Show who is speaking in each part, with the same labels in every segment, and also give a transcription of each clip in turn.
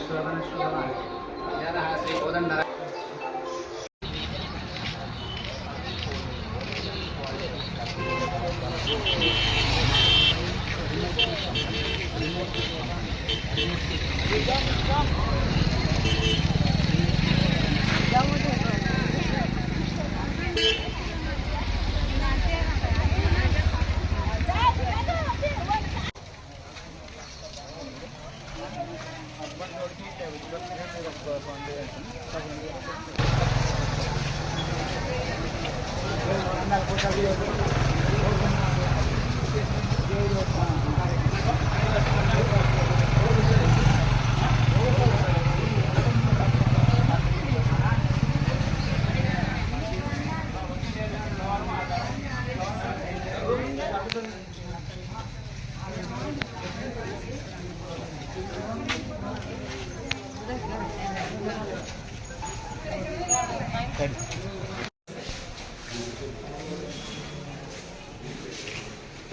Speaker 1: శ్రవణ శ్రవణ శ్రవణ శ్రీ కోదండ Gracias.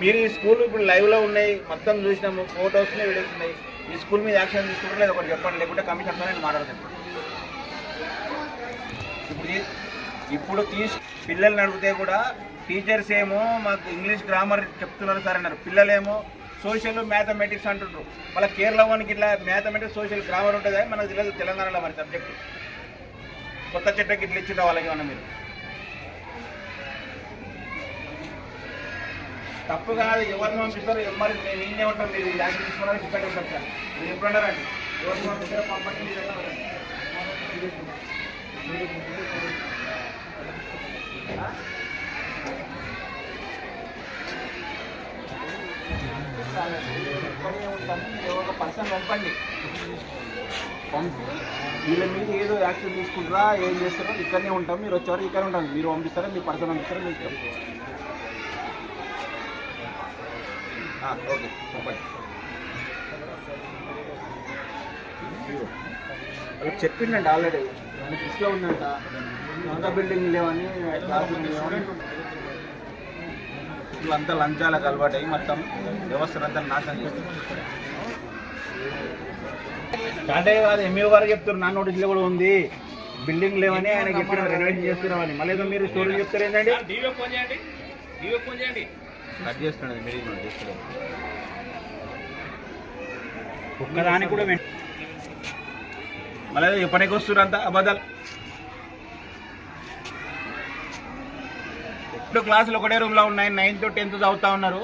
Speaker 2: మీరు ఈ స్కూల్ ఇప్పుడు లైవ్లో ఉన్నాయి మొత్తం చూసినాము ఫోటోస్నే వీడియోస్ ఉన్నాయి. ఈ స్కూల్ మీద యాక్షన్ తీసుకుంటారు లేదా ఒకటి చెప్పండి లేకుంటే కమిషన్తో నేను మాట్లాడతాను ఇప్పుడు. ఇప్పుడు తీసు పిల్లల్ని అడిగితే కూడా టీచర్స్ ఏమో మాకు ఇంగ్లీష్ గ్రామర్ చెప్తున్నారు సార్ అన్నారు. పిల్లలేమో సోషల్ మ్యాథమెటిక్స్ అంటుండ్రు. మళ్ళీ కేరళ వానికి ఇట్లా మ్యాథమెటిక్స్ సోషల్ గ్రామర్ ఉంటుందా? మనకు తెలియదు తెలంగాణలో మరి సబ్జెక్ట్. కొత్త చెట్టకి ఇట్లా ఇచ్చిండ్రు వాళ్ళకి ఏమన్నా మీరు? తప్పు కాదు ఎవరిని పంపిస్తారు మరి మేము ఈయనే ఉంటాం మీరు యాక్షన్ తీసుకోవడానికి ఇక్కడ ఉంటాం సార్. మీరు ఎప్పుడు అన్నారండి ఎవరిని పంపిస్తారో పంపండి మీరు ఉంటారు? మీరు ఒక పర్సన్ పంపండి పంపి వీళ్ళ మీద ఏదో యాక్షన్ తీసుకుంటారా ఏం చేస్తారో ఇక్కడనే ఉంటాం మీరు వచ్చేవారు ఇక్కడే ఉంటాం. మీరు పంపిస్తారా మీ పర్సన్ పంపిస్తారా మీకు ఓకే చెప్పండి. వాళ్ళకి చెప్పిండండి ఆల్రెడీ ఇష్టం ఉందంట. సొంత బిల్డింగ్ లేవని వీళ్ళంతా లంచాలకు అలవాటు అయ్యి మొత్తం వ్యవస్థనంతా నాశనం చేస్తారు అంటే కాదు ఎంఈఓ గారు చెప్తారు నా నోటీసులో కూడా ఉంది. బిల్డింగ్ లేవని ఆయన చెప్పిన రెనోవేషన్ చేస్తున్నామని మళ్ళీ మీరు స్టోరీ చెప్తారు ఏంటండి?
Speaker 3: ఫోన్ చేయండి. ఫోన్ చేయండి.
Speaker 2: కట్ నోట్ చేస్తున్నాడు ఒక్కదానికి కూడా మళ్ళీ వస్తున్నారు అంతా అబద్ధాలు. రెండు క్లాసులు ఒకటే రూమ్లో ఉన్నాయి. నైన్త్ టెన్త్ చదువుతా ఉన్నారు.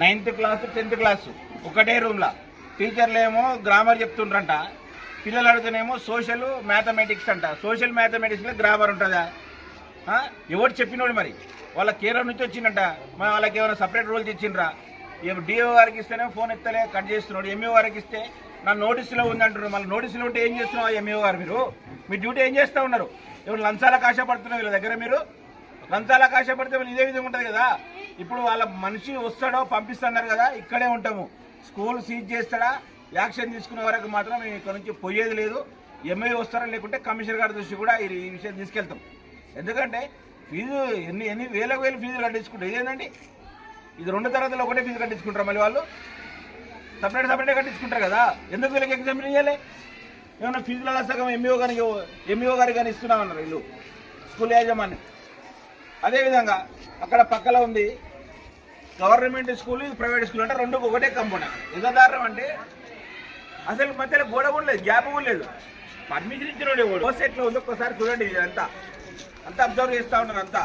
Speaker 2: నైన్త్ క్లాస్ టెన్త్ క్లాసు ఒకటే రూమ్లో టీచర్లు ఏమో గ్రామర్ చెప్తుండ్రంట. పిల్లలు అడిగితేనేమో సోషల్ మ్యాథమెటిక్స్ అంట. సోషల్ మ్యాథమెటిక్స్లో గ్రామర్ ఉంటుందా? ఎవరు చెప్పినోడు మరి? వాళ్ళ కేరళ నుంచి వచ్చిందంట మరి వాళ్ళకి ఏమైనా సపరేట్ రూల్స్ ఇచ్చిండ్రా? డిఓ గారికి ఇస్తేనే ఫోన్ ఎత్తలే కట్ చేస్తున్నాడు. ఎంఈఓ గారికి ఇస్తే నా నోటీసులో ఉందంటారు మళ్ళీ నోటీసులో ఉంటే ఏం చేస్తున్నావు ఎంఈఓ గారు మీరు? మీ డ్యూటీ ఏం చేస్తూ ఉన్నారు? ఎవరు లంచాలకు ఆశపడుతున్నారు వీళ్ళ దగ్గర మీరు? లంచాలకు ఆశపడితే వీళ్ళు ఇదే విధంగా ఉంటుంది కదా? ఇప్పుడు వాళ్ళ మనిషి వస్తాడో పంపిస్తున్నారు కదా ఇక్కడే ఉంటాము. స్కూల్ సీజ్ చేస్తాడా? యాక్షన్ తీసుకునే వరకు మాత్రం మేము ఇక్కడ నుంచి పోయేది లేదు. ఎంఐ వస్తారా లేకుంటే కమిషనర్ గారి దృష్టి కూడా ఈ విషయం తీసుకెళ్తాం. ఎందుకంటే ఫీజు ఎన్ని ఎన్ని వేల వేలు ఫీజులు కట్టించుకుంటారు? ఇదేంటండి ఇది రెండు తరగతులు ఒకటే ఫీజు కట్టించుకుంటారు మళ్ళీ వాళ్ళు? సపరేట్ సపరేట్ కట్టించుకుంటారు కదా. ఎందుకు వీళ్ళకి ఎగ్జామ్ చేయాలి ఏమన్నా ఫీజుల సగం ఎంఈఓ గారికి ఎంఈఓ గారికి కానీ ఇస్తున్నామన్నారు వీళ్ళు. స్కూల్ యాజమాన్యం అదేవిధంగా అక్కడ పక్కలో ఉంది గవర్నమెంట్ స్కూల్ ఇది ప్రైవేట్ స్కూల్ అంటే రెండు ఒకటే కంపౌండ్ ఎంత దారుణం అంటే అసలు మధ్యలో గోడ కూడా లేదు గ్యాప్ కూడా లేదు. పర్మిషన్ ఇచ్చిన వాడు బస్ ఎట్లా ఉందో ఒక్కసారి చూడండి ఇదంతా. అంతా అబ్జర్వ్ చేస్తూ ఉన్నారు అంతా.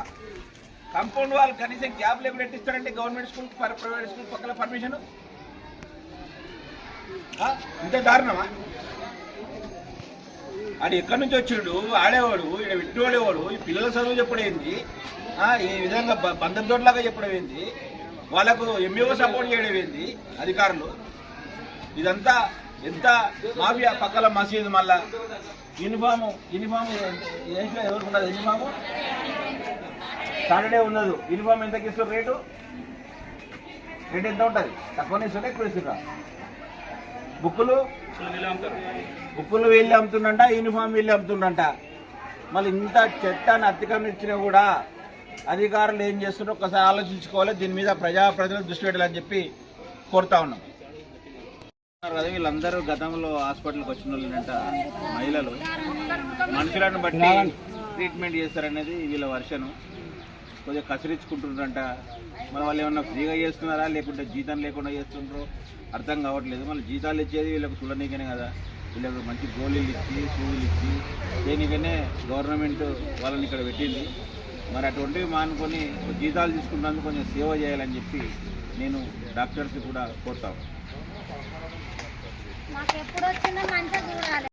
Speaker 2: కాంపౌండ్ వాళ్ళు కనీసం క్యాబ్ లేకుండా ఎట్టిస్తారంటే గవర్నమెంట్ స్కూల్ ప్రైవేట్ స్కూల్ పక్కన పర్మిషన్? ఇంత దారుణమా? ఆడు ఎక్కడి నుంచి వచ్చిండు? ఆడేవాడు ఇక్కడ విట్టువాడేవాడు ఈ పిల్లల చదువు చెప్పడం ఏంది? ఈ విధంగా బంధం బందర్దోడ్లాగా చెప్పడం ఏంది? వాళ్ళకు ఎంఈఓ సపోర్ట్ చేయడం ఏంది? అధికారులు. ఇదంతా ఎంత మాఫియా పక్కల మసీదు మళ్ళా? యూనిఫాము యూనిఫామ్ ఏంట్లో ఎవరు ఉండదు యూనిఫాము? సాటర్డే ఉండదు. యూనిఫామ్ ఎంతకి ఇస్తారు రేటు? రేట్ ఎంత ఉంటుంది? తక్కువనే ఇస్తుంటే ఎక్కువ ఇస్తున్నా బుక్కులు? బుక్కులు వెళ్ళి అమ్ముతుండంట యూనిఫామ్ వెళ్ళి అమ్ముతుండంట. మళ్ళీ ఇంత చట్టాన్ని అతిక్రమించినా కూడా అధికారులు ఏం చేస్తున్నారో ఒకసారి ఆలోచించుకోవాలి. దీని మీద ప్రజాప్రతినిధులు దృష్టి పెట్టాలని చెప్పి కోరుతా ఉన్నాం. కదా వీళ్ళందరూ గతంలో హాస్పిటల్కి వచ్చిన వాళ్ళంట మహిళలు. మనుషులను బట్టి ట్రీట్మెంట్ చేస్తారనేది వీళ్ళ వర్షను. కొద్దిగా కసిరించుకుంటుండ్రంట మరి వాళ్ళు ఏమన్నా ఫ్రీగా చేస్తున్నారా? లేకుంటే జీతం లేకుండా చేస్తుండ్రో? అర్థం కావట్లేదు. మళ్ళీ జీతాలు ఇచ్చేది వీళ్ళకు చూడనీకనే కదా. వీళ్ళకు మంచి గోళీలు ఇచ్చి సూదులు ఇచ్చి దేనికనే గవర్నమెంట్ వాళ్ళని ఇక్కడ పెట్టింది. మరి అటువంటివి మానుకొని జీతాలు తీసుకున్నందుకు కొంచెం సేవ చేయాలని చెప్పి నేను డాక్టర్స్ కూడా కోరుతాను
Speaker 4: మాకు ఎప్పుడు వచ్చిందో మంచిగా చూడాలి.